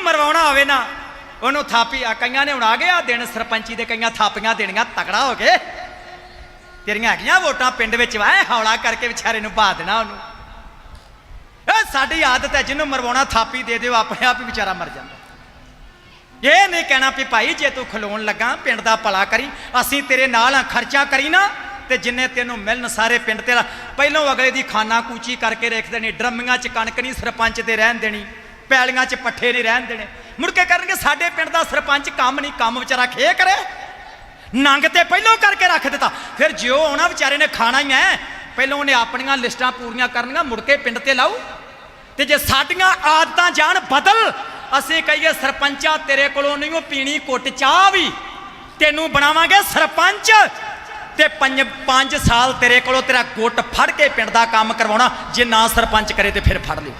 ਜਿਹਨੂੰ ਮਰਵਾਉਣਾ ਹੋਵੇ ਨਾ, ਉਹਨੂੰ ਥਾਪੀ ਆ ਕਈਆਂ ਨੇ ਹੁਣ ਆ ਗਿਆ ਦਿਨ ਸਰਪੰਚੀ ਦੇ ਕਈਆਂ ਥਾਪੀਆਂ ਦੇਣੀਆਂ, ਤਕੜਾ ਹੋ ਕੇ। ਤੇਰੀਆਂ ਹੈਗੀਆਂ ਵੋਟਾਂ ਪਿੰਡ ਵਿੱਚ ਵਾ ਹੌਲਾ ਕਰਕੇ ਵਿਚਾਰੇ ਨੂੰ ਬਾ ਦੇਣਾ ਉਹਨੂੰ। ਇਹ ਸਾਡੀ ਆਦਤ ਹੈ, ਜਿਹਨੂੰ ਮਰਵਾਉਣਾ, ਥਾਪੀ ਦੇ ਦਿਓ, ਆਪਣੇ ਆਪ ਹੀ ਵਿਚਾਰਾ ਮਰ ਜਾਂਦਾ। ਇਹ ਨਹੀਂ ਕਹਿਣਾ ਵੀ ਭਾਈ, ਜੇ ਤੂੰ ਖਲੋਣ ਲੱਗਾ, ਪਿੰਡ ਦਾ ਭਲਾ ਕਰੀ, ਅਸੀਂ ਤੇਰੇ ਨਾਲ ਆ, ਖਰਚਾ ਕਰੀ ਨਾ, ਤੇ ਜਿੰਨੇ ਤੈਨੂੰ ਮਿਲਣ ਸਾਰੇ ਪਿੰਡ ਤੇ ਪਹਿਲੋਂ ਅਗਲੇ ਦੀ ਖਾਨਾ ਕੂਚੀ ਕਰਕੇ ਰੱਖਦੇ ਨੇ, ਡਰਮੀਆਂ 'ਚ ਕਣਕ ਨਹੀਂ ਸਰਪੰਚ ਤੇ ਰਹਿਣ ਦੇਣੀ। ਪੈਲੀਆਂ 'ਚ ਪੱਠੇ ਨਹੀਂ ਰਹਿਣ ਦੇਣੇ। ਮੁੜ ਕੇ ਕਰਨਗੇ ਸਾਡੇ ਪਿੰਡ ਦਾ ਸਰਪੰਚ ਕੰਮ ਨਹੀਂ, ਕੰਮ ਵਿਚਾਰਾ ਖੇ ਕਰੇ। ਨੰਗ ਤੇ ਪਹਿਲੋਂ ਕਰਕੇ ਰੱਖ ਦਿੱਤਾ। ਫਿਰ ਜਿਉ ਆਉਣਾ, ਵਿਚਾਰੇ ਨੇ ਖਾਣਾ ਹੀ ਐ ਪਹਿਲਾਂ ਉਹਨੇ ਆਪਣੀਆਂ ਲਿਸਟਾਂ ਪੂਰੀਆਂ ਕਰਨੀਆਂ, ਮੁੜ ਕੇ ਪਿੰਡ ਤੇ ਲਾਊ। ਤੇ ਜੇ ਸਾਡੀਆਂ ਆਦਤਾਂ ਜਾਣ ਬਦਲ, ਅਸੀਂ ਕਹੀਏ, ਸਰਪੰਚਾ ਤੇਰੇ ਕੋਲੋਂ ਨਹੀਂ, ਉਹ ਪੀਣੀ ਕੁੱਟ ਚਾਹ ਵੀ। ਤੈਨੂੰ ਬਣਾਵਾਂਗੇ ਸਰਪੰਚ। ਤੇ 5 5 ਸਾਲ ਤੇਰੇ ਕੋਲੋਂ ਤੇਰਾ ਗੁੱਟ ਫੜ ਕੇ ਪਿੰਡ ਦਾ ਕੰਮ ਕਰਵਾਉਣਾ। ਜੇ ਨਾ ਸਰਪੰਚ ਕਰੇ ਤੇ ਫਿਰ ਫੜ ਲਿਓ